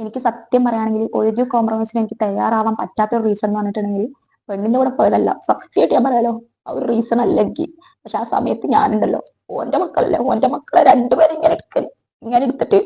എനിക്ക് സത്യം പറയുകയാണെങ്കിൽ ഒരു കോംപ്രമൈസിന് എനിക്ക് തയ്യാറാവാൻ പറ്റാത്ത ഒരു റീസൺ എന്ന് പറഞ്ഞിട്ടുണ്ടെങ്കിൽ പെണ്ണിന്റെ കൂടെ പോയതല്ല. സത്യമായിട്ട് ഞാൻ പറയാലോ ആ ഒരു റീസൺ അല്ലെങ്കിൽ. പക്ഷെ ആ സമയത്ത് ഞാനുണ്ടല്ലോ. ഓന്റെ മക്കളല്ലേ. ഓന്റെ മക്കളെ രണ്ടുപേരും ഇങ്ങനെ എടുക്കൽ ഇങ്ങനെ എടുത്തിട്ട്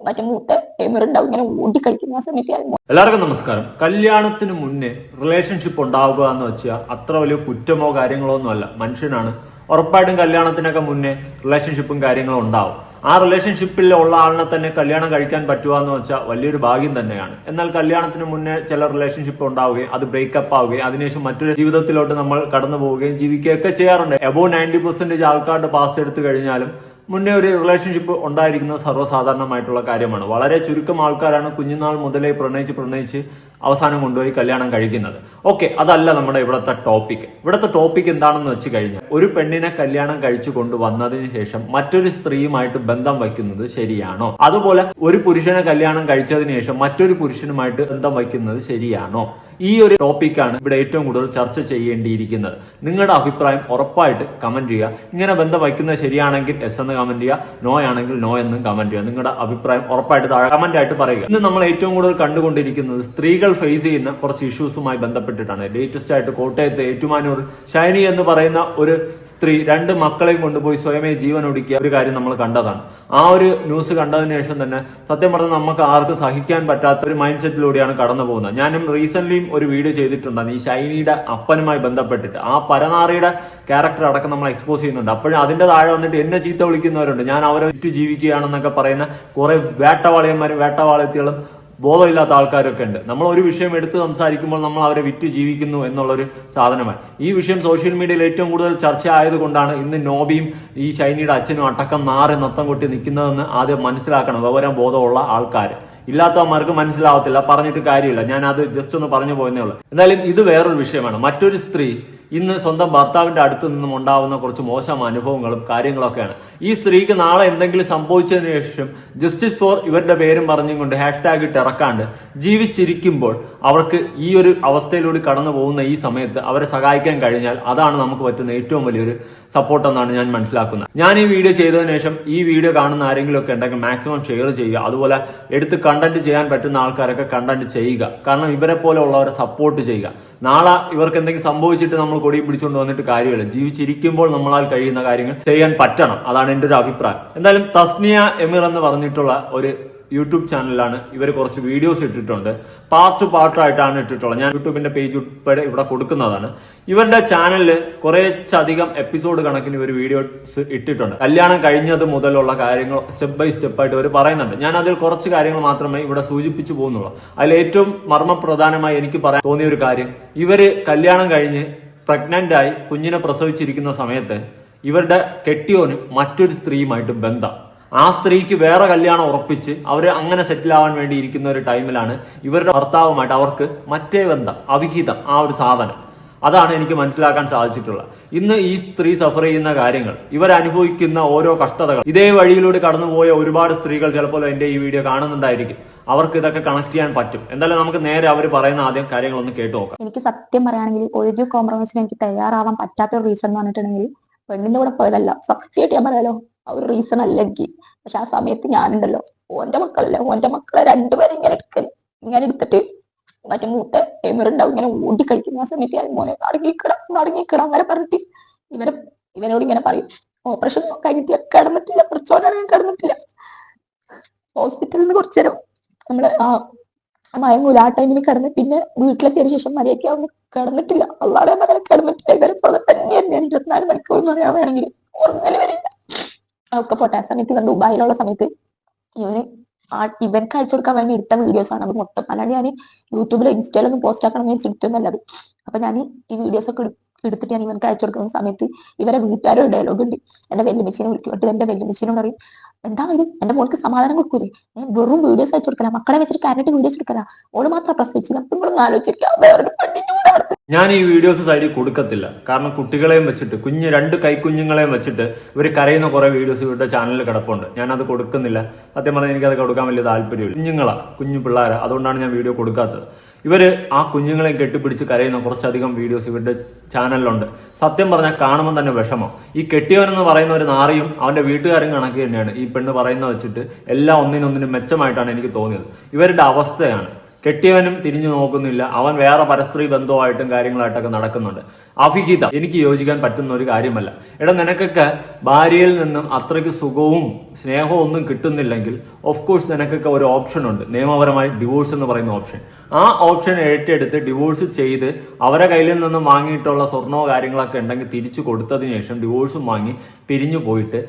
മറ്റേ മൂത്ത എമിറുണ്ടാവും ഇങ്ങനെ ഓടിക്കളിക്കുന്ന ആ സമയത്ത് എല്ലാവർക്കും നമസ്കാരം. കല്യാണത്തിന് മുന്നേ റിലേഷൻഷിപ്പ് ഉണ്ടാവുക എന്ന് വെച്ചാൽ അത്ര വലിയ കുറ്റമോ കാര്യങ്ങളോ ഒന്നും അല്ല മനുഷ്യനാണ്. ഉറപ്പായിട്ടും കല്യാണത്തിനൊക്കെ മുന്നേ റിലേഷൻഷിപ്പും കാര്യങ്ങളും ഉണ്ടാവും. ആ റിലേഷൻഷിപ്പിൽ ഉള്ള ആളിനെ തന്നെ കല്യാണം കഴിക്കാൻ പറ്റുക എന്ന് വെച്ചാൽ വലിയൊരു ഭാഗ്യം തന്നെയാണ്. എന്നാൽ കല്യാണത്തിന് മുന്നേ ചില റിലേഷൻഷിപ്പ് ഉണ്ടാവുകയും അത് ബ്രേക്കപ്പ് ആവുകയും അതിനുശേഷം മറ്റൊരു ജീവിതത്തിലോട്ട് നമ്മൾ കടന്നു പോവുകയും ജീവിക്കുകയൊക്കെ ചെയ്യാറുണ്ട്. എബോ നയന്റി പെർസെന്റേജ് ആൾക്കാരുടെ പാസ് എടുത്തു കഴിഞ്ഞാലും മുന്നേ ഒരു റിലേഷൻഷിപ്പ് ഉണ്ടായിരിക്കുന്നത് സർവസാധാരണമായിട്ടുള്ള കാര്യമാണ്. വളരെ ചുരുക്കം ആൾക്കാരാണ് കുഞ്ഞുനാൾ മുതലേ പ്രണയിച്ച് പ്രണയിച്ച് അവസാനം കൊണ്ടുപോയി കല്യാണം കഴിക്കുന്നത്. ഓക്കെ അതല്ല നമ്മുടെ ഇവിടുത്തെ ടോപ്പിക് ഇവിടുത്തെ ടോപ്പിക് എന്താണെന്ന് വെച്ച് കഴിഞ്ഞാൽ ഒരു പെണ്ണിനെ കല്യാണം കഴിച്ചു കൊണ്ടുവന്നതിന് ശേഷം മറ്റൊരു സ്ത്രീയുമായിട്ട് ബന്ധം വയ്ക്കുന്നത് ശരിയാണോ? അതുപോലെ ഒരു പുരുഷനെ കല്യാണം കഴിച്ചതിന് ശേഷം മറ്റൊരു പുരുഷനുമായിട്ട് ബന്ധം വയ്ക്കുന്നത് ശരിയാണോ? ഈ ഒരു ടോപ്പിക്കാണ് ഇവിടെ ഏറ്റവും കൂടുതൽ ചർച്ച ചെയ്യേണ്ടിയിരിക്കുന്നത്. നിങ്ങളുടെ അഭിപ്രായം ഉറപ്പായിട്ട് കമന്റ് ചെയ്യുക. ഇങ്ങനെ ബന്ധം വയ്ക്കുന്നത് ശരിയാണെങ്കിൽ എസ് എന്ന് കമന്റ് ചെയ്യുക. നോ ആണെങ്കിൽ നോ എന്നും കമന്റ് ചെയ്യുക. നിങ്ങളുടെ അഭിപ്രായം ഉറപ്പായിട്ട് താഴെ കമന്റ് ആയിട്ട് പറയുക. ഇന്ന് നമ്മൾ ഏറ്റവും കൂടുതൽ കണ്ടുകൊണ്ടിരിക്കുന്നത് സ്ത്രീകൾ ഫേസ് ചെയ്യുന്ന കുറച്ച് ഇഷ്യൂസുമായി ബന്ധപ്പെട്ടിട്ടാണ്. ലേറ്റസ്റ്റ് ആയിട്ട് കോട്ടയത്ത് ഏറ്റുമാനൂർ ഷൈനി എന്ന് പറയുന്ന ഒരു സ്ത്രീ രണ്ട് മക്കളെയും കൊണ്ടുപോയി സ്വയമേ ജീവൻ ഒടുക്കിയ ഒരു കാര്യം നമ്മൾ കണ്ടതാണ്. ആ ഒരു ന്യൂസ് കണ്ടതിന് ശേഷം തന്നെ സത്യം പറഞ്ഞാൽ നമുക്ക് ആർക്കും സഹിക്കാൻ പറ്റാത്ത ഒരു മൈൻഡ് സെറ്റിലൂടെയാണ് കടന്നു പോകുന്നത് ഞാനും റീസെന്റ്ലിയും ഒരു വീഡിയോ ചെയ്തിട്ടുണ്ട് ഈ ഷൈനിയുടെ അപ്പനുമായി ബന്ധപ്പെട്ടിട്ട്. ആ പരനാറിയുടെ ക്യാരക്ടർ അടക്കം നമ്മൾ എക്സ്പോസ് ചെയ്യുന്നുണ്ട്. അപ്പോഴും അതിന്റെ താഴെ വന്നിട്ട് എന്നെ ചീത്ത വിളിക്കുന്നവരുണ്ട്. ഞാൻ അവരെ വിറ്റ് ജീവിക്കുകയാണെന്നൊക്കെ പറയുന്ന കുറെ വേട്ടവാളിയന്മാരും വേട്ടവാളിയത്തികളും ബോധമില്ലാത്ത ആൾക്കാരൊക്കെ ഉണ്ട്. നമ്മൾ ഒരു വിഷയം എടുത്ത് സംസാരിക്കുമ്പോൾ നമ്മൾ അവരെ വിറ്റ് ജീവിക്കുന്നു എന്നുള്ളൊരു സാധനമാണ്. ഈ വിഷയം സോഷ്യൽ മീഡിയയിൽ ഏറ്റവും കൂടുതൽ ചർച്ച ആയതുകൊണ്ടാണ് ഇന്ന് നോബിയും ഈ ഷൈനിയുടെ അച്ഛനും അടക്കം നാറി നത്തം കൊട്ടി നിൽക്കുന്നതെന്ന് ആദ്യം മനസ്സിലാക്കണം. വിവരം ബോധമുള്ള ആൾക്കാർ ഇല്ലാത്തവന്മാർക്ക് മനസ്സിലാവത്തില്ല പറഞ്ഞിട്ട് കാര്യമില്ല. ഞാൻ അത് ജസ്റ്റ് ഒന്ന് പറഞ്ഞു പോയെന്നേ ഉള്ളൂ. എന്തായാലും ഇത് വേറൊരു വിഷയമാണ്. മറ്റൊരു സ്ത്രീ ഇന്ന് സ്വന്തം ഭർത്താവിന്റെ അടുത്ത് നിന്നും ഉണ്ടാവുന്ന കുറച്ച് മോശം അനുഭവങ്ങളും കാര്യങ്ങളൊക്കെയാണ്. ഈ സ്ത്രീക്ക് നാളെ എന്തെങ്കിലും സംഭവിച്ചതിന് ശേഷം ജസ്റ്റിസ് ഫോർ ഇവരുടെ പേരും പറഞ്ഞും കൊണ്ട് ഹാഷ്ടാഗ് ഇട്ട് ഇറക്കാണ്ട് ജീവിച്ചിരിക്കുമ്പോൾ അവർക്ക് ഈ ഒരു അവസ്ഥയിലൂടെ കടന്നു പോകുന്ന ഈ സമയത്ത് അവരെ സഹായിക്കാൻ കഴിഞ്ഞാൽ അതാണ് നമുക്ക് പറ്റുന്ന ഏറ്റവും വലിയൊരു സപ്പോർട്ട് എന്നാണ് ഞാൻ മനസ്സിലാക്കുന്നത്. ഞാൻ ഈ വീഡിയോ ചെയ്തതിനു ശേഷം ഈ വീഡിയോ കാണുന്ന ആരെങ്കിലും ഒക്കെ ഉണ്ടെങ്കിൽ മാക്സിമം ഷെയർ ചെയ്യുക. അതുപോലെ എടുത്ത് കണ്ടന്റ് ചെയ്യാൻ പറ്റുന്ന ആൾക്കാരൊക്കെ കണ്ടന്റ് ചെയ്യുക. കാരണം ഇവരെ പോലെ ഉള്ളവരെ സപ്പോർട്ട് ചെയ്യുക. നാളെ ഇവർക്ക് എന്തെങ്കിലും സംഭവിച്ചിട്ട് നമ്മൾ കൊടി പിടിച്ചുകൊണ്ട് വന്നിട്ട് കാര്യമില്ല. ജീവിച്ചിരിക്കുമ്പോൾ നമ്മളാൽ കഴിയുന്ന കാര്യങ്ങൾ ചെയ്യാൻ പറ്റണം. അതാണ് എന്റെ ഒരു അഭിപ്രായം. എന്തായാലും തസ്നിയ എമിർ എന്ന് പറഞ്ഞിട്ടുള്ള ഒരു യൂട്യൂബ് ചാനലിലാണ് ഇവർ കുറച്ച് വീഡിയോസ് ഇട്ടിട്ടുണ്ട്. പാർട്ട് പാർട്ടായിട്ടാണ് ഇട്ടിട്ടുള്ളത്. ഞാൻ യൂട്യൂബിന്റെ പേജ് ഉൾപ്പെടെ ഇവിടെ കൊടുക്കുന്നതാണ്. ഇവരുടെ ചാനലിൽ കുറേച്ചധികം എപ്പിസോഡ് കണക്കിന് ഇവർ വീഡിയോസ് ഇട്ടിട്ടുണ്ട്. കല്യാണം കഴിഞ്ഞത് മുതലുള്ള കാര്യങ്ങൾ സ്റ്റെപ്പ് ബൈ സ്റ്റെപ്പ് ആയിട്ട് ഇവർ പറയുന്നുണ്ട്. ഞാൻ അതിൽ കുറച്ച് കാര്യങ്ങൾ മാത്രമേ ഇവിടെ സൂചിപ്പിച്ചു പോകുന്നുള്ളൂ. അതിൽ ഏറ്റവും മർമ്മപ്രധാനമായി എനിക്ക് പറയാൻ തോന്നിയ ഒരു കാര്യം ഇവർ കല്യാണം കഴിഞ്ഞ് പ്രഗ്നന്റ് ആയി കുഞ്ഞിനെ പ്രസവിച്ചിരിക്കുന്ന സമയത്ത് ഇവരുടെ കെട്ടിയോനും മറ്റൊരു സ്ത്രീയുമായിട്ട് ബന്ധം. ആ സ്ത്രീക്ക് വേറെ കല്യാണം ഉറപ്പിച്ച് അവർ അങ്ങനെ സെറ്റിൽ ആവാൻ വേണ്ടി ഇരിക്കുന്ന ഒരു ടൈമിലാണ് ഇവരുടെ ഭർത്താവുമായിട്ട് അവർക്ക് മറ്റേ ബന്ധം അവിഹിതം ആ ഒരു സാധനം. അതാണ് എനിക്ക് മനസ്സിലാക്കാൻ സാധിച്ചിട്ടുള്ളത്. ഇന്ന് ഈ സ്ത്രീ സഫർ ചെയ്യുന്ന കാര്യങ്ങൾ ഇവരനുഭവിക്കുന്ന ഓരോ കഷ്ടതകൾ ഇതേ വഴിയിലൂടെ കടന്നുപോയ ഒരുപാട് സ്ത്രീകൾ ചിലപ്പോൾ എന്റെ ഈ വീഡിയോ കാണുന്നുണ്ടായിരിക്കും. അവർക്ക് ഇതൊക്കെ കണക്ട് ചെയ്യാൻ പറ്റും. എന്തായാലും നമുക്ക് നേരെ അവർ പറയുന്ന ആദ്യം കാര്യങ്ങളൊന്ന് കേട്ടു നോക്കാം. എനിക്ക് സത്യം പറയുകയാണെങ്കിൽ ഒരു കോംപ്രമൈസിന് എനിക്ക് തയ്യാറാവാൻ പറ്റാത്ത റീസൺ എന്ന് പറഞ്ഞിട്ടുണ്ടെങ്കിൽ പെണ്ണിന്റെ കൂടെ പോയതല്ല. സത്യമായിട്ട് ഞാൻ പറയാലോ ആ ഒരു റീസൺ അല്ല എനിക്ക് പക്ഷെ ആ സമയത്ത് ഞാനുണ്ടല്ലോ. ഓന്റെ മക്കളല്ലേ ഓന്റെ മക്കളെ രണ്ടുപേരും ഇങ്ങനെ എടുക്കൽ. ഇങ്ങനെ എടുത്തിട്ട് മറ്റേ മൂത്ത എമിറുണ്ടാവും ഇങ്ങനെ ഓടി കളിക്കുന്ന ആ സമയത്ത് ഞാൻ മോനെ അടങ്ങിക്കിടാം അടങ്ങിക്കിടാം അങ്ങനെ പറഞ്ഞിട്ട് ഇവരെ ഇവനോട് ഇങ്ങനെ പറയും ഓപ്പറേഷൻ കഴിഞ്ഞിട്ട് കിടന്നിട്ടില്ല പ്രച്ചോദനം കിടന്നിട്ടില്ല. ഹോസ്പിറ്റലിൽ നിന്ന് കുറച്ചു നേരം നമ്മൾ ആ മയങ്ങൂല ആ ടൈമിൽ കിടന്ന് പിന്നെ വീട്ടിലെത്തിയതിനു ശേഷം മര്യാദയ്ക്ക് അവന് കിടന്നിട്ടില്ല. അള്ളാടെ മകനെ കിടന്നിട്ടില്ല. പോലെ തന്നെയായിരുന്നു ഞാൻ ഇരുപത്തിനാല് മണിക്കൂർ എന്ന് പറയാൻ വേണമെങ്കിൽ ഉറങ്ങൽ വരില്ല ഒക്കെ പോട്ടെ. ആ സമയത്ത് ഇവൻ ദുബായിലുള്ള സമയത്ത് ഇവന് ഇവർക്ക് അയച്ചു കൊടുക്കാൻ വേണ്ടി എടുത്ത വീഡിയോസ് ആണ്. അത് മൊത്തം. അല്ലാണ്ട് ഞാൻ യൂട്യൂബിലോ ഇൻസ്റ്റയിലൊന്നും പോസ്റ്റ് ആക്കണം ഞാൻ എടുത്തൊന്നല്ലത് അപ്പൊ ഞാൻ ഈ വീഡിയോസ് ഒക്കെ എടുത്തിട്ട് ഞാൻ ഇവർക്ക് അയച്ചു കൊടുക്കുന്ന സമയത്ത് ഇവരെ വീട്ടുകാരൊരു ഡയലോഗ് ഉണ്ട്. എന്റെ വെല്ലുമിച്ചിനെ വിളിക്കും. എന്നിട്ട് എന്റെ വെല്ലുമിച്ചിനോട് പറയും എന്താ ഇത്? എന്റെ മോൾക്ക് സമാധാനം കൊടുക്കൂലേ? ഞാൻ വെറും വീഡിയോസ് അയച്ചു കൊടുക്കല. മക്കളെ വെച്ചിട്ട് കരട്ട് വീഡിയോസ് എടുക്കല. ഓൾ മാത്രം പ്രസവിച്ചില്ല. അപ്പൊ ആലോചിക്കാം ഞാൻ ഈ വീഡിയോസ് സൈഡിൽ കൊടുക്കത്തില്ല. കാരണം കുട്ടികളെയും വെച്ചിട്ട് കുഞ്ഞ് രണ്ട് കൈക്കുഞ്ഞുങ്ങളെയും വെച്ചിട്ട് ഇവർ കരയുന്ന കുറെ വീഡിയോസ് ഇവരുടെ ചാനലിൽ കിടപ്പുണ്ട്. ഞാൻ അത് കൊടുക്കുന്നില്ല. സത്യം പറഞ്ഞാൽ എനിക്കത് കൊടുക്കാൻ വലിയ താല്പര്യമില്ല. കുഞ്ഞുങ്ങളാ കുഞ്ഞു പിള്ളേരാ. അതുകൊണ്ടാണ് ഞാൻ വീഡിയോ കൊടുക്കാത്തത്. ഇവർ ആ കുഞ്ഞുങ്ങളെ കെട്ടിപ്പിടിച്ച് കരയുന്ന കുറച്ചധികം വീഡിയോസ് ഇവരുടെ ചാനലിലുണ്ട് സത്യം പറഞ്ഞാൽ കാണുമ്പോൾ തന്നെ വിഷമം. ഈ കെട്ടിയവൻ എന്ന് പറയുന്ന ഒരു നാറിയും അവന്റെ വീട്ടുകാരും കണക്ക് തന്നെയാണ്. ഈ പെണ്ണ് പറയുന്നത് വെച്ചിട്ട് എല്ലാം ഒന്നിനൊന്നിനും മെച്ചമായിട്ടാണ് എനിക്ക് തോന്നിയത്. ഇവരുടെ അവസ്ഥയാണ്. കെട്ടിയവനും തിരിഞ്ഞു നോക്കുന്നില്ല. അവൻ വേറെ പരസ്ത്രീ ബന്ധവുമായിട്ടും കാര്യങ്ങളായിട്ടൊക്കെ നടക്കുന്നുണ്ട്. അഭിഹിതം എനിക്ക് യോജിക്കാൻ പറ്റുന്ന ഒരു കാര്യമല്ല. എടാ നിനക്കൊക്കെ ഭാര്യയിൽ നിന്നും അത്രയ്ക്ക് സുഖവും സ്നേഹവും ഒന്നും കിട്ടുന്നില്ലെങ്കിൽ ഓഫ് കോഴ്സ് നിനക്കൊക്കെ ഒരു ഓപ്ഷൻ ഉണ്ട്. നിയമപരമായി ഡിവോഴ്സ് എന്ന് പറയുന്ന ഓപ്ഷൻ ആ ഓപ്ഷൻ ഏറ്റെടുത്ത് ഡിവോഴ്സ് ചെയ്ത് അവരെ കയ്യിൽ നിന്നും വാങ്ങിയിട്ടുള്ള സ്വർണമോ കാര്യങ്ങളൊക്കെ ഉണ്ടെങ്കിൽ തിരിച്ചു കൊടുത്തതിന് ശേഷം ഡിവോഴ്സും വാങ്ങി പിരിഞ്ഞു പോയിട്ട്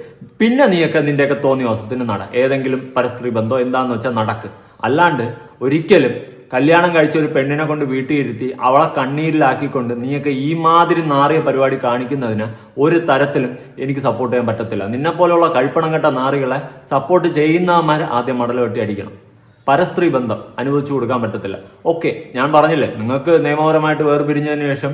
പിന്നെ നീയൊക്കെ നിന്റെയൊക്കെ തോന്നിയ വസത്തിന് നട. ഏതെങ്കിലും പരസ്ത്രീ ബന്ധം എന്താന്ന് വെച്ചാൽ നടക്ക്. അല്ലാണ്ട് ഒരിക്കലും കല്യാണം കഴിച്ച ഒരു പെണ്ണിനെ കൊണ്ട് വീട്ടിൽ ഇരുത്തി അവളെ കണ്ണീരിലാക്കിക്കൊണ്ട് നീയൊക്കെ ഈ മാതിരി നാറിയ പരിപാടി കാണിക്കുന്നതിന് ഒരു തരത്തിലും എനിക്ക് സപ്പോർട്ട് ചെയ്യാൻ പറ്റത്തില്ല. നിന്നെ പോലെയുള്ള കഴിപ്പണം കെട്ട നാറികളെ സപ്പോർട്ട് ചെയ്യുന്നവന്മാർ ആദ്യം മടൽ വെട്ടി അടിക്കണം. പരസ്ത്രീ ബന്ധം അനുവദിച്ചു കൊടുക്കാൻ പറ്റത്തില്ല. ഓക്കെ ഞാൻ പറഞ്ഞില്ലേ നിങ്ങൾക്ക് നിയമപരമായിട്ട് വേർപിരിഞ്ഞതിന് ശേഷം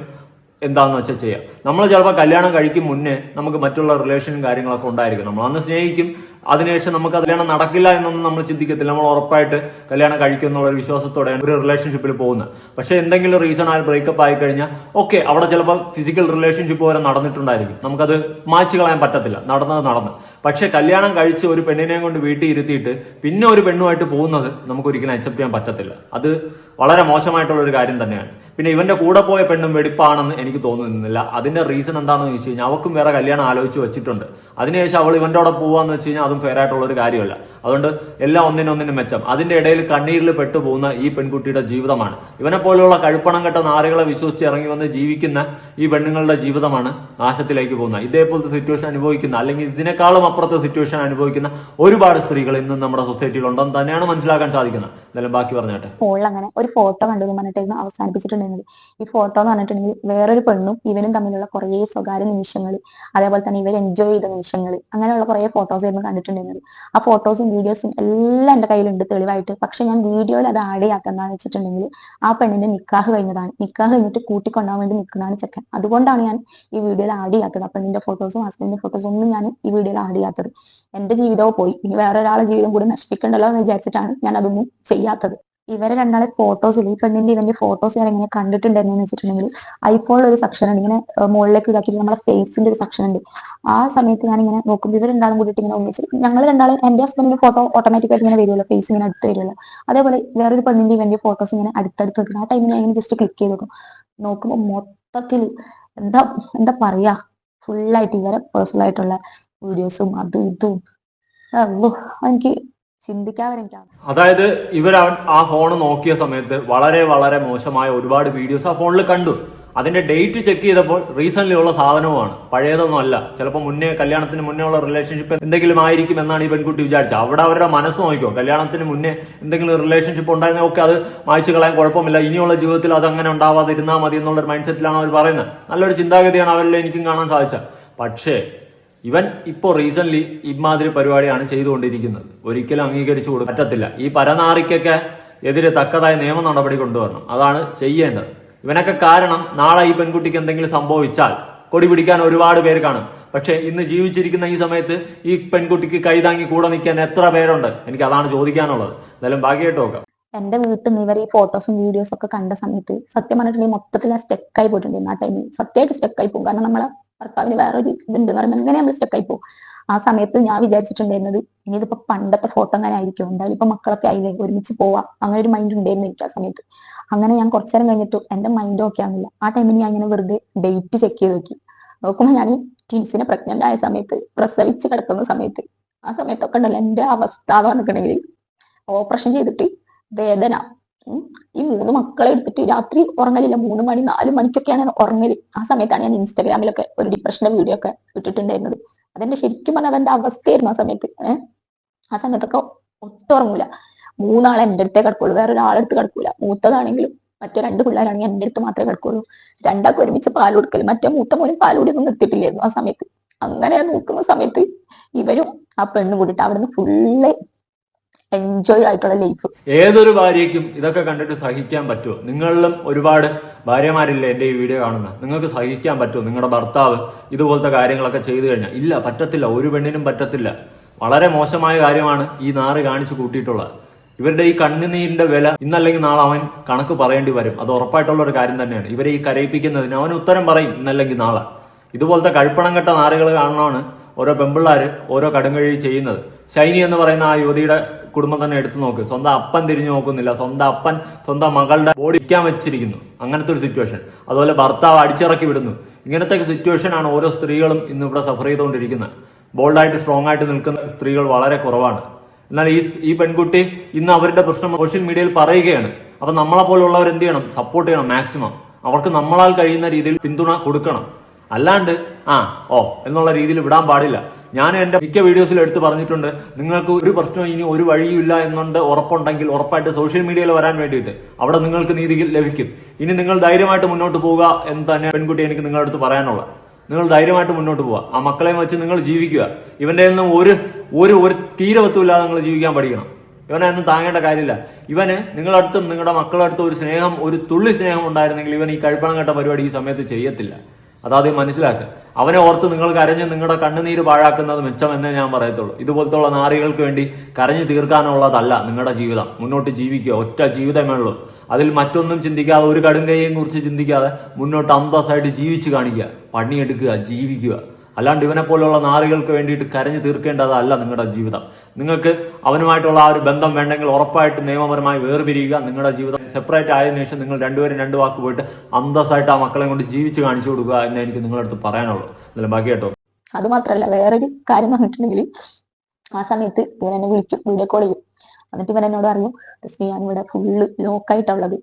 എന്താന്ന് വെച്ചാൽ ചെയ്യാം. നമ്മൾ ചിലപ്പോൾ കല്യാണം കഴിക്കും മുന്നേ നമുക്ക് മറ്റുള്ള റിലേഷനും കാര്യങ്ങളൊക്കെ ഉണ്ടായിരിക്കും. നമ്മൾ അന്ന് സ്നേഹിക്കും അതിനുശേഷം നമുക്ക് കല്യാണം നടക്കില്ല എന്നൊന്നും നമ്മൾ ചിന്തിക്കത്തില്ല. നമ്മൾ ഉറപ്പായിട്ട് കല്യാണം കഴിക്കും എന്നുള്ള ഒരു വിശ്വാസത്തോടെയാണ് ഒരു റിലേഷൻഷിപ്പിൽ പോകുന്നത് പക്ഷെ എന്തെങ്കിലും റീസൺ ആയി ബ്രേക്കപ്പ് ആയി കഴിഞ്ഞാൽ ഓക്കെ അവിടെ ചിലപ്പോൾ ഫിസിക്കൽ റിലേഷൻഷിപ്പ് വരെ നടന്നിട്ടുണ്ടായിരിക്കും. നമുക്കത് മാറ്റി കളയാൻ പറ്റത്തില്ല. നടന്നത് നടന്ന്. പക്ഷെ കല്യാണം കഴിച്ച് ഒരു പെണ്ണിനെയും കൊണ്ട് വീട്ടിൽ ഇരുത്തിയിട്ട് പിന്നെ ഒരു പെണ്ണുമായിട്ട് പോകുന്നത് നമുക്ക് ഒരിക്കലും അക്സെപ്റ്റ് ചെയ്യാൻ പറ്റത്തില്ല. അത് വളരെ മോശമായിട്ടുള്ള ഒരു കാര്യം തന്നെയാണ്. പിന്നെ ഇവന്റെ കൂടെ പോയ പെണ്ണും വെടിപ്പാണെന്ന് എനിക്ക് തോന്നുന്നില്ല. അതിന്റെ റീസൺ എന്താണെന്ന് ചോദിച്ചു കഴിഞ്ഞാൽ അവക്കും വേറെ കല്യാണം ആലോചിച്ച് വെച്ചിട്ടുണ്ട്. അതിനുശേഷം അവൾ ഇവന്റെ കൂടെ പോവാന്ന് വെച്ച് കഴിഞ്ഞാൽ അതും ഫെയർ ആയിട്ടുള്ള ഒരു കാര്യമല്ല. അതുകൊണ്ട് എല്ലാം ഒന്നിനൊന്നിനും മെച്ചം. അതിന്റെ ഇടയിൽ കണ്ണീരിൽ പെട്ടുപോകുന്ന ഈ പെൺകുട്ടിയുടെ ജീവിതമാണ്. ഇവനെ പോലെയുള്ള കഴുപ്പണം കെട്ട നാറികളെ വിശ്വസിച്ച് ഇറങ്ങി വന്ന് ജീവിക്കുന്ന ഈ പെണ്ണുങ്ങളുടെ ജീവിതമാണ് നാശത്തിലേക്ക് പോകുന്നത്. ഇതേപോലത്തെ സിറ്റുവേഷൻ അനുഭവിക്കുന്ന അല്ലെങ്കിൽ ഇതിനേക്കാളും അപ്പുറത്തെ സിറ്റുവേഷൻ അനുഭവിക്കുന്ന ഒരുപാട് സ്ത്രീകൾ ഇന്നും നമ്മുടെ സൊസൈറ്റിയിൽ ഉണ്ടെന്ന് തന്നെയാണ് മനസ്സിലാക്കാൻ സാധിക്കുന്നത്. എന്തായാലും ബാക്കി പറഞ്ഞാട്ടെ. ഫോണിൽ അങ്ങനെ ഒരു ഫോട്ടോ കണ്ടു പറഞ്ഞിട്ടായിരുന്നു അവസാനിപ്പിച്ചിട്ടുണ്ടായിരുന്നത്. ഈ ഫോട്ടോ എന്ന് പറഞ്ഞിട്ടുണ്ടെങ്കിൽ വേറൊരു പെണ്ണും ഇവനും തമ്മിലുള്ള കുറേ സ്വകാര്യ നിമിഷങ്ങൾ അതേപോലെ തന്നെ ഇവർ എൻജോയ് ചെയ്ത നിമിഷങ്ങൾ അങ്ങനെയുള്ള കുറേ ഫോട്ടോസ് ആയിരുന്നു കണ്ടിട്ടുണ്ടായിരുന്നത്. ആ ഫോട്ടോസും വീഡിയോസും എല്ലാം എന്റെ കയ്യിലുണ്ട് തെളിവായിട്ട്. പക്ഷെ ഞാൻ വീഡിയോയിൽ അത് ആഡ് ചെയ്യാത്തതെന്നാന്ന് വെച്ചിട്ടുണ്ടെങ്കിൽ ആ പെണ്ണിന്റെ നിക്കാഹ് കഴിഞ്ഞതാണ്. നിക്കാഹ് കഴിഞ്ഞിട്ട് കൂട്ടിക്കൊണ്ടാൻ വേണ്ടി നിൽക്കുന്നതാണ് ചെക്കൻ. അതുകൊണ്ടാണ് ഞാൻ ഈ വീഡിയോയിൽ ആഡ് ചെയ്യാത്തത്. ആ പെണ്ണിന്റെ ഫോട്ടോസും ഹസ്ബൻഡിന്റെ ഫോട്ടോസും ഒന്നും ഞാൻ ഈ വീഡിയോയിൽ ആഡ് ചെയ്യാത്തത്. എന്റെ ജീവിതവും പോയി. ഇനി വേറെ ഒരാളെ ജീവിതം കൂടി നശിപ്പിക്കണ്ടല്ലോ എന്ന് വിചാരിച്ചിട്ടാണ് ഞാൻ അതൊന്നും ചെയ്യാത്തത്. ഇവരെ രണ്ടാളെ ഫോട്ടോസിൽ ഈ പെണ്ണിന്റെ ഇവന്റെ ഫോട്ടോസ് ഞാൻ എങ്ങനെ കണ്ടിട്ടുണ്ടായിരുന്നു വെച്ചിട്ടുണ്ടെങ്കിൽ ഐഫോണിൽ ഒരു സെക്ഷൻ ഉണ്ട്. ഇങ്ങനെ മുകളിലേക്ക് ഇതാക്കിയിട്ട് നമ്മളെ ഫേസിന്റെ ഒരു സെക്ഷൻ ഉണ്ട്. ആ സമയത്ത് ഞാൻ ഇങ്ങനെ നോക്കും. ഇവർ രണ്ടാളും കൂടിയിട്ട് ഇങ്ങനെ ഒന്നിച്ച് ഞങ്ങൾ രണ്ടാളും എന്റെ ഹസ്ബൻഡിന്റെ ഫോട്ടോ ഓട്ടോമാറ്റിക് ആയിട്ട് ഇങ്ങനെ വരുമല്ലോ ഫേസ് ഇങ്ങനെ അടുത്ത് വരുമല്ലോ അതേപോലെ വേറൊരു പെണ്ണിന്റെ ഇവന്റെ ഫോട്ടോസ് ഇങ്ങനെ അടുത്തടുത്ത് വെക്കുന്നത് ആ ടൈമിൽ ഞാൻ ഇങ്ങനെ ജസ്റ്റ് ക്ലിക്ക് ചെയ്ത് നോക്കും. നോക്കുമ്പോൾ മൊത്തത്തിൽ എന്താ എന്താ പറയാ? ഫുള്ളായിട്ട് ഇവരെ പേഴ്സണൽ ആയിട്ടുള്ള വീഡിയോസും അതും ഇതും. എനിക്ക് ചിന്തിക്കാൻ അതായത് ഇവർ ആ ഫോൺ നോക്കിയ സമയത്ത് വളരെ വളരെ മോശമായ ഒരുപാട് വീഡിയോസ് ആ ഫോണിൽ കണ്ടു. അതിന്റെ ഡേറ്റ് ചെക്ക് ചെയ്തപ്പോൾ റീസെന്റ് ഉള്ള സാധനവുമാണ്. പഴയതൊന്നും അല്ല. ചിലപ്പോൾ മുന്നേ കല്യാണത്തിന് മുന്നേ ഉള്ള റിലേഷൻഷിപ്പ് എന്തെങ്കിലും ആയിരിക്കും എന്നാണ് ഈ പെൺകുട്ടി വിചാരിച്ചത്. അവിടെ അവരുടെ മനസ്സ് നോക്കിയോ കല്യാണത്തിന് മുന്നേ എന്തെങ്കിലും റിലേഷൻഷിപ്പ് ഉണ്ടായിരുന്ന ഒക്കെ അത് മായ്ച്ചു കളയാൻ കുഴപ്പമില്ല. ഇനിയുള്ള ജീവിതത്തിൽ അത് അങ്ങനെ ഉണ്ടാവാതിരുന്നാൽ മതി എന്നുള്ള ഒരു മൈൻഡ് സെറ്റിലാണ് അവർ പറയുന്നത്. നല്ലൊരു ചിന്താഗതിയാണ് അവരിൽ എനിക്കും കാണാൻ സാധിച്ചത്. പക്ഷേ ഇവൻ ഇപ്പോൾ റീസെന്റ് ഇമാതിരി പരിപാടിയാണ് ചെയ്തുകൊണ്ടിരിക്കുന്നത്. ഒരിക്കലും അംഗീകരിച്ചു പറ്റത്തില്ല. ഈ പരനാറിക്കൊക്കെ എതിരെ തക്കതായ നിയമ നടപടി കൊണ്ടുവരണം. അതാണ് ചെയ്യേണ്ടത്. ഇവനൊക്കെ കാരണം നാളെ ഈ പെൺകുട്ടിക്ക് എന്തെങ്കിലും സംഭവിച്ചാൽ കൊടി പിടിക്കാൻ ഒരുപാട് പേര് കാണും. പക്ഷെ ഇന്ന് ജീവിച്ചിരിക്കുന്ന ഈ സമയത്ത് ഈ പെൺകുട്ടിക്ക് കൈതാങ്ങി കൂടെ നിൽക്കാൻ എത്ര പേരുണ്ട്? എനിക്ക് അതാണ് ചോദിക്കാനുള്ളത്. എന്തായാലും ബാക്കിയായിട്ട് നോക്കാം. എന്റെ വീട്ടിൽ നിന്ന് ഇവർ ഈ ഫോട്ടോസും വീഡിയോസും ഒക്കെ കണ്ട സമയത്ത് സത്യം പറഞ്ഞിട്ടുണ്ടെങ്കിൽ മൊത്തത്തിൽ ഞാൻ സ്റ്റെക്കായി പോയിട്ടുണ്ടായിരുന്നു ആ ടൈമിൽ സത്യമായിട്ട് സ്റ്റെക്കായി പോകും. കാരണം നമ്മളെ ഭർത്താവിന് വേറൊരു ഇതുണ്ട്. പറയുമ്പോൾ അങ്ങനെ നമ്മൾ സ്റ്റെക്കായി പോകും. ആ സമയത്ത് ഞാൻ വിചാരിച്ചിട്ടുണ്ടായിരുന്നത് ഇനി ഇതിപ്പോ പണ്ടത്തെ ഫോട്ടോ അങ്ങനെ ആയിരിക്കും. എന്തായാലും ഇപ്പൊ മക്കളൊക്കെ ആയില്ലേ? ഒരുമിച്ച് പോവാം. അങ്ങനെ ഒരു മൈൻഡ് ഉണ്ടായിരുന്നു എനിക്ക് ആ സമയത്ത്. അങ്ങനെ ഞാൻ കുറച്ചു നേരം കഴിഞ്ഞിട്ട് എന്റെ മൈൻഡ് ഓക്കെ ആവുന്നില്ല. ആ ടൈമിൽ ഞാൻ ഇങ്ങനെ വെറുതെ ഡേറ്റ് ചെക്ക് ചെയ്ത് നോക്കി. നോക്കുമ്പോൾ ഞാൻ ട്വിൻസിനെ പ്രഗ്നന്റ് ആയ സമയത്ത് പ്രസവിച്ച് കിടക്കുന്ന സമയത്ത് ആ സമയത്തൊക്കെ ഉണ്ടല്ലോ എന്റെ അവസ്ഥ എന്ന് പറഞ്ഞിട്ടുണ്ടെങ്കിൽ ഓപ്പറേഷൻ ചെയ്തിട്ട് വേദന. ഈ മൂന്ന് മക്കളെ എടുത്തിട്ട് രാത്രി ഉറങ്ങലില്ല. മൂന്ന് മണി നാല് മണിക്കൊക്കെയാണ് ഞാൻ ഉറങ്ങൽ. ആ സമയത്താണ് ഞാൻ ഇൻസ്റ്റാഗ്രാമിലൊക്കെ ഒരു ഡിപ്രഷന്റെ വീഡിയോ ഒക്കെ ഇട്ടിട്ടുണ്ടായിരുന്നത്. അതെന്റെ ശരിക്കും പറഞ്ഞാൽ അതെന്റെ അവസ്ഥയായിരുന്നു ആ സമയത്ത്. ഏഹ് ആ സമയത്തൊക്കെ ഒട്ടും ഉറങ്ങൂല. മൂന്നാളെ എന്റെ അടുത്തേ കിടക്കുള്ളൂ. വേറെ ഒരാളെടുത്ത് കിടക്കൂല. മൂത്തതാണെങ്കിലും മറ്റേ രണ്ട് പിള്ളേരാണെങ്കിൽ എന്റെ അടുത്ത് മാത്രമേ കിടക്കുള്ളൂ. രണ്ടാൾക്ക് ഒരുമിച്ച് പാൽ കൊടുക്കൽ. മറ്റേ മൂത്ത മോനും പാൽ കുടിയൊന്നും നിർത്തിയിട്ടില്ലായിരുന്നു ആ സമയത്ത്. അങ്ങനെ നോക്കുന്ന സമയത്ത് ഇവരും ആ പെണ്ണും കൂടിയിട്ട് അവിടുന്ന് ഫുള്ള് എൻജോയ് ആയിട്ടുള്ള ലൈഫ് ഏതൊരു ഭാര്യയ്ക്കും ഇതൊക്കെ കണ്ടിട്ട് സഹിക്കാൻ പറ്റുമോ? നിങ്ങളിലും ഒരുപാട് ഭാര്യമാരില്ലേ എന്റെ ഈ വീഡിയോ കാണുന്ന? നിങ്ങൾക്ക് സഹിക്കാൻ പറ്റുമോ? നിങ്ങളുടെ ഭർത്താവ് ഇതുപോലത്തെ കാര്യങ്ങളൊക്കെ ചെയ്തു കഴിഞ്ഞാൽ? ഇല്ല പറ്റത്തില്ല. ഒരു പെണ്ണിനും പറ്റത്തില്ല. വളരെ മോശമായ കാര്യമാണ് ഈ നാറ് കാണിച്ചു കൂട്ടിയിട്ടുള്ളത്. ഇവരുടെ ഈ കണ്ണുനീരിന്റെ വില ഇന്നല്ലെങ്കിൽ നാളെ അവൻ കണക്ക് പറയേണ്ടി വരും. അത് ഉറപ്പായിട്ടുള്ള ഒരു കാര്യം തന്നെയാണ്. ഇവരെ ഈ കരയിപ്പിക്കുന്നതിന് അവൻ ഉത്തരം പറയും ഇന്നല്ലെങ്കിൽ നാളെ. ഇതുപോലത്തെ കഴിപ്പണം കെട്ട നാറുകൾ കാണണമാണ് ഓരോ പെമ്പിള്ളാര് ഓരോ കടുങ്കഴി ചെയ്യുന്നത്. ഷൈനി എന്ന് പറയുന്ന ആ യുവതിയുടെ കുടുംബം തന്നെ എടുത്തു നോക്ക്. സ്വന്തം അപ്പൻ തിരിഞ്ഞു നോക്കുന്നില്ല. സ്വന്തം അപ്പൻ സ്വന്തം മകളുടെ ബോഡി ഇരിക്കാൻ വെച്ചിരിക്കുന്നു. അങ്ങനത്തെ ഒരു സിറ്റുവേഷൻ അതുപോലെ ഭർത്താവ് അടിച്ചിറക്കി വിടുന്നു. ഇങ്ങനത്തെ സിറ്റുവേഷൻ ആണ് ഓരോ സ്ത്രീകളും ഇന്ന് ഇവിടെ സഫർ ചെയ്തുകൊണ്ടിരിക്കുന്നത്. ബോൾഡായിട്ട് സ്ട്രോങ് ആയിട്ട് നിൽക്കുന്ന സ്ത്രീകൾ വളരെ കുറവാണ്. എന്നാൽ ഈ ഈ പെൺകുട്ടി ഇന്ന് അവരുടെ പ്രശ്നം സോഷ്യൽ മീഡിയയിൽ പറയുകയാണ്. അപ്പൊ നമ്മളെ പോലുള്ളവർ എന്ത് ചെയ്യണം? സപ്പോർട്ട് ചെയ്യണം മാക്സിമം അവർക്ക് നമ്മളാൽ കഴിയുന്ന രീതിയിൽ പിന്തുണ കൊടുക്കണം. അല്ലാണ്ട് ആ ഓ എന്നുള്ള രീതിയിൽ വിടാൻ പാടില്ല. ഞാൻ എന്റെ മിക്ക വീഡിയോസിൽ എടുത്തു പറഞ്ഞിട്ടുണ്ട് നിങ്ങൾക്ക് ഒരു പ്രശ്നവും ഇനി ഒരു വഴിയില്ല എന്നുണ്ട് ഉറപ്പുണ്ടെങ്കിൽ ഉറപ്പായിട്ട് സോഷ്യൽ മീഡിയയിൽ വരാൻ വേണ്ടിയിട്ട്. അവിടെ നിങ്ങൾക്ക് നീതി ലഭിക്കും. ഇനി നിങ്ങൾ ധൈര്യമായിട്ട് മുന്നോട്ട് പോവുക എന്ന് തന്നെ പെൺകുട്ടി എനിക്ക് നിങ്ങളുടെ അടുത്ത് പറയാനുള്ളത്. നിങ്ങൾ ധൈര്യമായിട്ട് മുന്നോട്ട് പോവുക. ആ മക്കളെ വെച്ച് നിങ്ങൾ ജീവിക്കുക. ഇവന്റെ ഒന്നും ഒരു ഒരു ഒരു തീരെ വെത്തുമില്ലാതെ നിങ്ങൾ ജീവിക്കാൻ പഠിക്കണം. ഇവനെ ഒന്നും താങ്ങേണ്ട കാര്യമില്ല. ഇവന് നിങ്ങളടുത്തും നിങ്ങളുടെ മക്കളടുത്തും ഒരു സ്നേഹം ഒരു തുള്ളി സ്നേഹം ഉണ്ടായിരുന്നെങ്കിൽ ഇവൻ ഈ കഴിപ്പണം കെട്ട പരിപാടി ഈ സമയത്ത് ചെയ്യത്തില്ല. അതാദ്യം മനസ്സിലാക്കുക അവനെ ഓർത്ത് നിങ്ങൾ കരഞ്ഞ് നിങ്ങളുടെ കണ്ണുനീര് പാഴാക്കുന്നത് മെച്ചമെന്നേ ഞാൻ പറയത്തുള്ളൂ. ഇതുപോലത്തുള്ള നാറികൾക്ക് വേണ്ടി കരഞ്ഞു തീർക്കാനുള്ളതല്ല നിങ്ങളുടെ ജീവിതം. മുന്നോട്ട് ജീവിക്കുക. ഒറ്റ ജീവിതമേ ഉള്ളൂ. അതിൽ മറ്റൊന്നും ചിന്തിക്കാതെ ഒരു കടുങ്കയും കുറിച്ച് ചിന്തിക്കാതെ മുന്നോട്ട് അന്തസ്സായിട്ട് ജീവിച്ചു കാണിക്കുക. പണിയെടുക്കുക ജീവിക്കുക. അല്ലാണ്ട് ഇവനെ പോലുള്ള നാളുകൾക്ക് വേണ്ടിയിട്ട് കരഞ്ഞു തീർക്കേണ്ടതല്ല നിങ്ങളുടെ ജീവിതം. നിങ്ങൾക്ക് അവനുമായിട്ടുള്ള ആ ഒരു ബന്ധം വേണ്ടെങ്കിൽ ഉറപ്പായിട്ട് നിയമപരമായി വേർപിരിയുക. നിങ്ങളുടെ ജീവിതം സെപ്പറേറ്റ് ആയതിനു ശേഷം നിങ്ങൾ രണ്ടുപേരും രണ്ട് വാക്ക് പോയിട്ട് അന്തസ്സായിട്ട് ആ മക്കളെ കൊണ്ട് ജീവിച്ച് കാണിച്ചു കൊടുക്കുക എന്ന് എനിക്ക് നിങ്ങളടുത്ത് പറയാനുള്ളൂ. എന്നാലും ബാക്കി കേട്ടോ. അത് മാത്രല്ല വേറൊരു കാര്യം പറഞ്ഞിട്ടുണ്ടെങ്കിൽ ആ സമയത്ത് ഇവൻ എന്നെ വിളിക്കും വീഡിയോ കോൾ ചെയ്യും. എന്നിട്ട് ഇവൻ എന്നോട് "ജസ്മി, ഞാൻ ഇവിടെ ഫുള്ള് ലോക്കായിട്ടുള്ളത്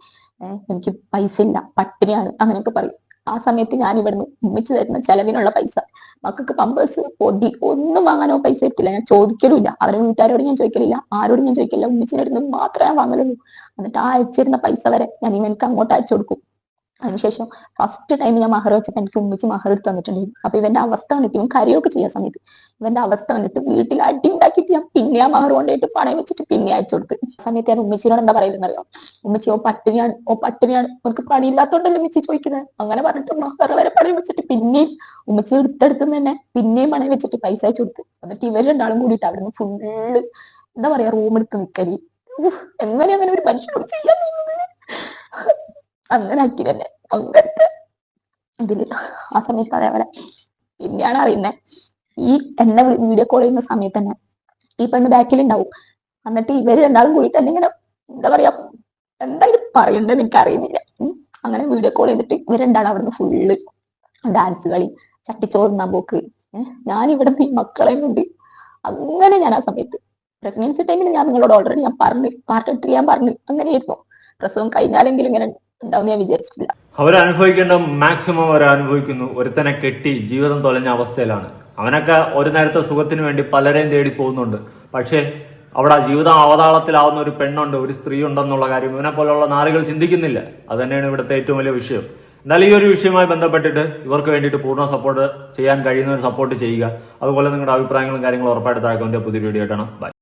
എനിക്ക് പൈസ ഇല്ല പട്ടിണിയാണ് അങ്ങനെയൊക്കെ പറയും. ആ സമയത്ത് ഞാൻ ഇവിടുന്ന് ഉമ്മിച്ച് തരുന്ന ചെലവിനുള്ള പൈസ. മക്കൾക്ക് പമ്പേഴ്സ് പൊടി ഒന്നും വാങ്ങാനോ പൈസ എടുത്തില്ല. ഞാൻ ചോദിക്കലുമില്ല. അവരുടെ വീട്ടുകാരോട് ഞാൻ ചോദിക്കലില്ല. ആരോടും ഞാൻ ചോദിക്കില്ല ഉമ്മിച്ചിനടുന്ന് മാത്രമേ വാങ്ങലുള്ളൂ. എന്നിട്ട് ആ അയച്ചിരുന്ന പൈസ വരെ ഞാൻ ഇവനക്ക് അങ്ങോട്ട് അയച്ചു കൊടുക്കും. അതിനുശേഷം ഫസ്റ്റ് ടൈം ഞാൻ മഹർ വെച്ചപ്പോൾ എനിക്ക് ഉമ്മിച്ച് മഹർ എടുത്ത് തന്നിട്ടുണ്ടായിരുന്നു. അപ്പൊ ഇവന്റെ അവസ്ഥ കണ്ടിട്ട് ഇവൻ കരയൊക്കെ ചെയ്യാൻ സമയത്ത് ഇവന്റെ അവസ്ഥ കണ്ടിട്ട് വീട്ടിൽ അടി ഉണ്ടാക്കിയിട്ട് ഞാൻ പിന്നെ ആ മഹർ കൊണ്ടുപോയിട്ട് പണയം വെച്ചിട്ട് പിന്നെ അയച്ചു കൊടുത്ത്. സമയത്ത് ഞാൻ ഉമ്മച്ചിനോട് എന്താ പറയുന്നത് അറിയാം? ഉമ്മച്ചി ഓ പട്ടിണിയാണ്. ഓ പട്ടിണിയാണ്. അവർക്ക് പണിയില്ലാത്തോണ്ടല്ലേ ഉമ്മച്ചി ചോദിക്കുന്നത് അങ്ങനെ പറഞ്ഞിട്ട് മഹർ വരെ പണയം വെച്ചിട്ട് പിന്നെയും ഉമ്മച്ചി എടുത്തെടുത്ത് തന്നെ പിന്നെയും പണയം വെച്ചിട്ട് പൈസ അയച്ചു കൊടുത്ത്. എന്നിട്ട് ഇവർ രണ്ടാളും കൂടിയിട്ട് അവിടുന്ന് ഫുള്ള് എന്താ പറയാ റൂം എടുത്ത് നിക്കൽ. എങ്ങനെ അങ്ങനെ ഒരു മനുഷ്യനോട് ചെയ്യാൻ അങ്ങനെ തന്നെ അങ്ങനത്തെ ഇതിൽ ആ സമയത്ത് അതേപോലെ. പിന്നെയാണ് അറിയുന്നത് ഈ എന്നെ വീഡിയോ കോൾ ചെയ്യുന്ന സമയത്ത് തന്നെ ഈ പെണ്ണ് ബാക്കിൽ ഉണ്ടാവും എന്നിട്ട് ഇവർ രണ്ടാളും കൂടിയിട്ട് എന്നെ ഇങ്ങനെ എന്താ പറയാ എന്തായാലും പറയണ്ടെന്ന് എനിക്ക് അറിയുന്നില്ല അങ്ങനെ വീഡിയോ കോൾ ചെയ്തിട്ട് ഇവർ രണ്ടാളും അവിടുന്ന് ഫുള്ള് ഡാൻസ് കളി ചട്ടിച്ചോറുന്നാൻ പോക്ക്. ഞാൻ ഇവിടെ ഈ മക്കളെ കൊണ്ട് അങ്ങനെ ഞാൻ ആ സമയത്ത് പ്രഗ്നൻസി ടൈമിൽ ഞാൻ നിങ്ങളോട് ഓൾറെഡി ഞാൻ പറഞ്ഞു പാർട്ട് എടുത്ത് ഞാൻ പറഞ്ഞു അങ്ങനെയായിരുന്നു. പ്രസവം കഴിഞ്ഞാലെങ്കിലും ഇങ്ങനെ ഉണ്ടാവും ഞാൻ വിചാരിച്ചിട്ടില്ല. അവരനുഭവിക്കേണ്ട മാക്സിമം അവർ അനുഭവിക്കുന്നു ഒരുത്തനെ കെട്ടി ജീവിതം തൊലഞ്ഞ അവസ്ഥയിലാണ്. അവനൊക്കെ ഒരു നേരത്തെ സുഖത്തിന് വേണ്ടി പലരെയും തേടി പോകുന്നുണ്ട്. പക്ഷേ അവിടെ ജീവിത അവതാളത്തിലാവുന്ന ഒരു പെണ്ണുണ്ട് ഒരു സ്ത്രീ ഉണ്ടെന്നുള്ള കാര്യം ഇവനെ പോലുള്ള നാളുകൾ ചിന്തിക്കുന്നില്ല. അത് തന്നെയാണ് ഇവിടുത്തെ ഏറ്റവും വലിയ വിഷയം. എന്നാലും ഈ ഒരു വിഷയവുമായി ബന്ധപ്പെട്ടിട്ട് ഇവർക്ക് വേണ്ടിയിട്ട് പൂർണ സപ്പോർട്ട് ചെയ്യാൻ കഴിയുന്നവർ സപ്പോർട്ട് ചെയ്യുക. അതുപോലെ നിങ്ങളുടെ അഭിപ്രായങ്ങളും കാര്യങ്ങളും ഉറപ്പായിട്ട് താഴെ പുതിയ വീഡിയോ ആയിട്ടാണ് ബൈ